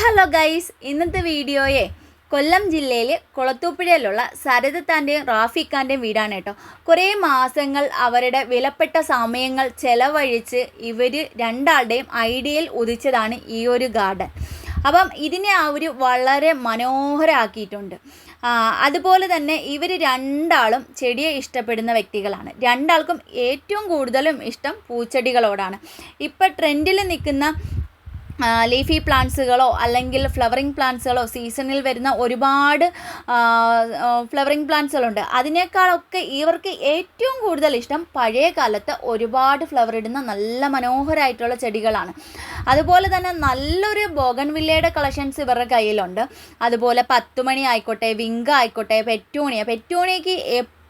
Hello guys ഇന്നത്തെ വീഡിയോയെ കൊല്ലം ജില്ലയിൽ കുളത്തൂപ്പുഴയിലുള്ള സരതത്താന്റെയും റാഫിഖാന്റെയും വീടാണ് കേട്ടോ. കുറേ മാസങ്ങൾ അവരുടെ വിലപ്പെട്ട സമയങ്ങൾ ചെലവഴിച്ച് ഇവർ രണ്ടാളുടെയും ഐഡിയയിൽ ഉദിച്ചതാണ് ഈ ഒരു ഗാർഡൻ. അപ്പം ഇതിനെ അവർ വളരെ മനോഹരമാക്കിയിട്ടുണ്ട് അതുപോലെ തന്നെ ഇവർ രണ്ടാളും ചെടിയെ ഇഷ്ടപ്പെടുന്ന വ്യക്തികളാണ്. രണ്ടാൾക്കും ഏറ്റവും കൂടുതലും ഇഷ്ടം പൂച്ചെടികളോടാണ്. ഇപ്പം ട്രെൻഡിൽ നിൽക്കുന്ന ലീഫി പ്ലാന്റ്സുകളോ അല്ലെങ്കിൽ ഫ്ലവറിങ് പ്ലാന്റ്സുകളോ സീസണിൽ വരുന്ന ഒരുപാട് ഫ്ലവറിങ് പ്ലാന്റ്സുകളുണ്ട് അതിനേക്കാളൊക്കെ ഇവർക്ക് ഏറ്റവും കൂടുതൽ ഇഷ്ടം പഴയ കാലത്ത് ഒരുപാട് ഫ്ലവർ ഇടുന്ന നല്ല മനോഹരമായിട്ടുള്ള ചെടികളാണ്. അതുപോലെ തന്നെ നല്ലൊരു ബോഗൻവില്ലയുടെ കളക്ഷൻസ് ഇവരുടെ കയ്യിലുണ്ട്. അതുപോലെ പത്തുമണി ആയിക്കോട്ടെ വിങ്ക ആയിക്കോട്ടെ പെറ്റൂണിയ. പെറ്റൂണിയക്ക്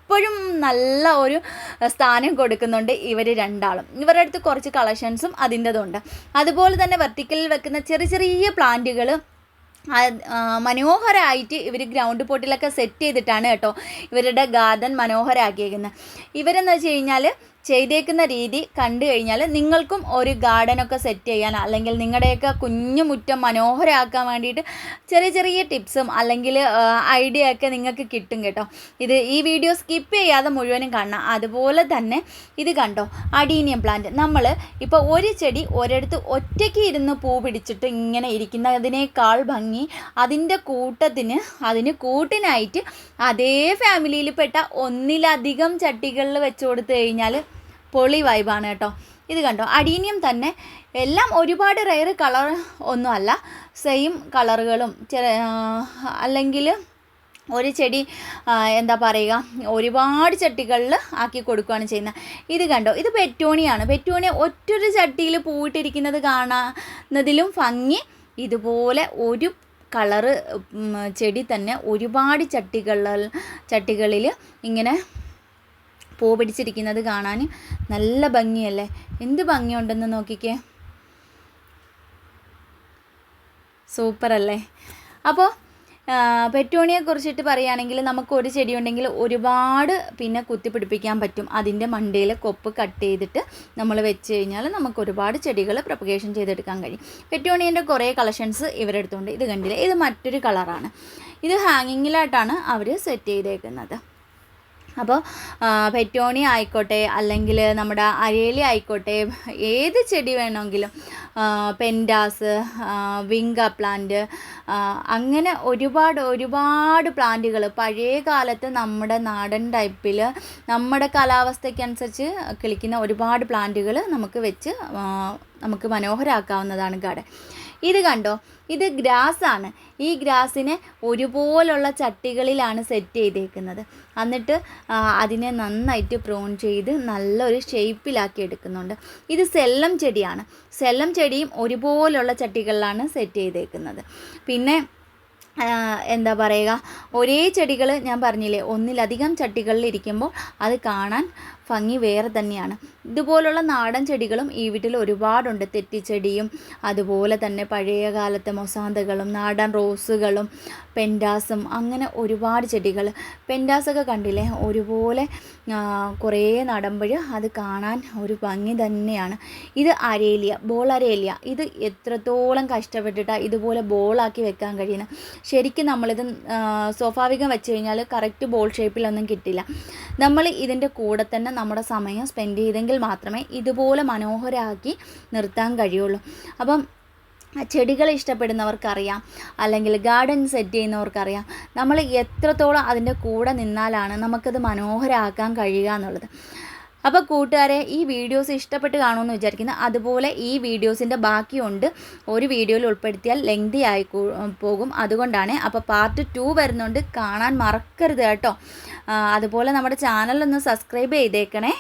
എപ്പോഴും നല്ല ഒരു സ്ഥാനം കൊടുക്കുന്നുണ്ട് ഇവർ രണ്ടാളും. ഇവരുടെ അടുത്ത് കുറച്ച് കളക്ഷൻസും അതിന്റെതുണ്ട്. അതുപോലെ തന്നെ വെർട്ടിക്കലിൽ വെക്കുന്ന ചെറിയ ചെറിയ പ്ലാന്റുകൾ മനോഹരമായിട്ട് ഇവർ ഗ്രൗണ്ട് പോട്ടിലൊക്കെ സെറ്റ് ചെയ്തിട്ടാണ് കേട്ടോ ഇവരുടെ ഗാർഡൻ മനോഹരമാക്കിയേക്കുന്നത് ഇവരെന്ന് വെച്ച് കഴിഞ്ഞാൽ ചെയ്തേക്കുന്ന രീതി കണ്ടു കഴിഞ്ഞാൽ നിങ്ങൾക്കും ഒരു ഗാർഡനൊക്കെ സെറ്റ് ചെയ്യാൻ അല്ലെങ്കിൽ നിങ്ങളുടെയൊക്കെ കുഞ്ഞു മുറ്റം മനോഹരമാക്കാൻ വേണ്ടിയിട്ട് ചെറിയ ചെറിയ ടിപ്സും അല്ലെങ്കിൽ ഐഡിയ ഒക്കെ നിങ്ങൾക്ക് കിട്ടും കേട്ടോ. ഇത് ഈ വീഡിയോ സ്കിപ്പ് ചെയ്യാതെ മുഴുവനും കാണണം. അതുപോലെ തന്നെ ഇത് കണ്ടോ അഡീനിയം പ്ലാന്റ് നമ്മൾ ഇപ്പോൾ ഒരു ചെടി ഒരിടത്ത് ഒറ്റയ്ക്ക് ഇരുന്ന് പൂ പിടിച്ചിട്ട് ഇങ്ങനെ ഇരിക്കുന്നതിനേക്കാൾ ഭംഗി അതിന്റെ കൂട്ടത്തിന് അതിന് കൂട്ടിനായിട്ട് അതേ ഫാമിലിയിൽ പെട്ട ഒന്നിലധികം ചട്ടികളിൽ വെച്ച് കൊടുത്തു കഴിഞ്ഞാൽ പൊളി വൈബാണ് കേട്ടോ. ഇത് കണ്ടോ? അഡീനിയം തന്നെ എല്ലാം ഒരുപാട് റെയർ കളർ ഒന്നുമല്ല സെയിം കളറുകളും അല്ലെങ്കിൽ ഒരു ചെടി എന്താ പറയുക ഒരുപാട് ചട്ടികളിൽ ആക്കി കൊടുക്കുകയാണ് ചെയ്യുന്നത്. ഇത് കണ്ടോ? ഇത് പെറ്റോണിയാണ്. പെറ്റോണിയ ഒറ്റൊരു ചട്ടിയിൽ പൂവിട്ടിരിക്കുന്നത് കാണുന്നതിലും ഭംഗി. ഇതുപോലെ ഒരു കളറ് ചെടി തന്നെ ഒരുപാട് ചട്ടികളിൽ ചട്ടികളിൽ ഇങ്ങനെ പൂ പിടിച്ചിരിക്കുന്നത് കാണാൻ നല്ല ഭംഗിയല്ലേ? എന്ത് ഭംഗിയുണ്ടെന്ന് നോക്കിക്കേ. സൂപ്പർ അല്ലേ അപ്പോൾ പെറ്റോണിയെ കുറിച്ചിട്ട് പറയുകയാണെങ്കിൽ നമുക്ക് ഒരു ചെടി ഉണ്ടെങ്കിൽ ഒരുപാട് പിന്നെ കുത്തിപ്പിടിപ്പിക്കാൻ പറ്റും. അതിന്റെ മണ്ടയിൽ കൊപ്പ് കട്ട് ചെയ്തിട്ട് നമ്മൾ വെച്ച് കഴിഞ്ഞാൽ നമുക്ക് ഒരുപാട് ചെടികൾ പ്രൊപ്പഗേഷൻ ചെയ്തെടുക്കാൻ കഴിയും. പെറ്റോണിയന്റെ കുറേ കളക്ഷൻസ് ഇവരെടുത്തുകൊണ്ട് ഇത് കണ്ടില്ല? ഇത് മറ്റൊരു കളറാണ്. ഇത് ഹാങ്ങിങ്ങിലായിട്ടാണ് അവർ സെറ്റ് ചെയ്തേക്കുന്നത്. അപ്പോൾ പെറ്റോണി ആയിക്കോട്ടെ അല്ലെങ്കിൽ നമ്മുടെ അരേലി ആയിക്കോട്ടെ ഏത് ചെടി വേണമെങ്കിലും പെൻഡാസ് വിങ്ക പ്ലാന്റ് അങ്ങനെ ഒരുപാട് ഒരുപാട് പ്ലാന്റുകൾ പഴയ കാലത്ത് നമ്മുടെ നാടൻ ടൈപ്പിൽ നമ്മുടെ കാലാവസ്ഥയ്ക്കനുസരിച്ച് കിളിക്കുന്ന ഒരുപാട് പ്ലാന്റുകൾ നമുക്ക് വെച്ച് നമുക്ക് മനോഹരമാക്കാവുന്നതാണ് ഗാർഡൻ. ഇത് കണ്ടോ? ഇത് ഗ്രാസ് ആണ്. ഈ ഗ്രാസിനെ ഒരുപോലുള്ള ചട്ടികളിലാണ് സെറ്റ് ചെയ്തേക്കുന്നത്. എന്നിട്ട് അതിനെ നന്നായിട്ട് പ്രോൺ ചെയ്ത് നല്ലൊരു ഷേപ്പിലാക്കി എടുക്കുന്നുണ്ട്. ഇത് സെല്ലം ചെടിയാണ്. സെല്ലം ചെടിയും ഒരുപോലുള്ള ചട്ടികളിലാണ് സെറ്റ് ചെയ്തേക്കുന്നത്. പിന്നെ എന്താ പറയുക ഒരേ ചെടികൾ ഞാൻ പറഞ്ഞില്ലേ ഒന്നിലധികം ചട്ടികളിൽ ഇരിക്കുമ്പോൾ അത് കാണാൻ ഭംഗി വേറെ തന്നെയാണ്. ഇതുപോലുള്ള നാടൻ ചെടികളും ഈ വീട്ടിൽ ഒരുപാടുണ്ട്. തെറ്റിച്ചെടിയും അതുപോലെ തന്നെ പഴയ കാലത്തെ മൊസാന്തകളും നാടൻ റോസുകളും പെൻഡാസും അങ്ങനെ ഒരുപാട് ചെടികൾ. പെൻഡാസൊക്കെ കണ്ടില്ലേ? ഒരുപോലെ കുറേ നടുമ്പോൾ അത് കാണാൻ ഒരു ഭംഗി തന്നെയാണ്. ഇത് അരേലിയ ബോൾ അരേലിയ. ഇത് എത്രത്തോളം കഷ്ടപ്പെട്ടിട്ടാണ് ഇതുപോലെ ബോളാക്കി വെക്കാൻ കഴിയുന്നത് ശരിക്കും നമ്മളിത് സ്വാഭാവികം വെച്ച് കഴിഞ്ഞാൽ കറക്റ്റ് ബോൾ ഷേപ്പിലൊന്നും കിട്ടില്ല. നമ്മൾ ഇതിന്റെ കൂടെ തന്നെ നമ്മുടെ സമയം സ്പെൻഡ് ചെയ്തെങ്കിൽ മാത്രമേ ഇതുപോലെ മനോഹരമാക്കി നിർത്താൻ കഴിയുള്ളൂ. അപ്പം ചെടികൾ ഇഷ്ടപ്പെടുന്നവർക്കറിയാം അല്ലെങ്കിൽ ഗാർഡൻ സെറ്റ് ചെയ്യുന്നവർക്കറിയാം. നമ്മൾ എത്രത്തോളം അതിന്റെ കൂടെ നിന്നാലാണ് നമുക്കത് മനോഹരമാക്കാൻ കഴിയുക എന്നുള്ളത്. അപ്പോൾ കൂട്ടുകാരെ ഈ വീഡിയോസ് ഇഷ്ടപ്പെട്ട് കാണുമെന്ന് വിചാരിക്കുന്നു. അതുപോലെ ഈ വീഡിയോസിന്റെ ബാക്കിയുണ്ട്. ഒരു വീഡിയോയിൽ ഉൾപ്പെടുത്തിയാൽ ലെങ്തി ആയി പോകും. അതുകൊണ്ടാണ് അപ്പോൾ പാർട്ട് ടു വരുന്നുണ്ട് കാണാൻ മറക്കരുത് കേട്ടോ. അതുപോലെ നമ്മുടെ ചാനലൊന്ന് സബ്സ്ക്രൈബ് ചെയ്തേക്കണേ.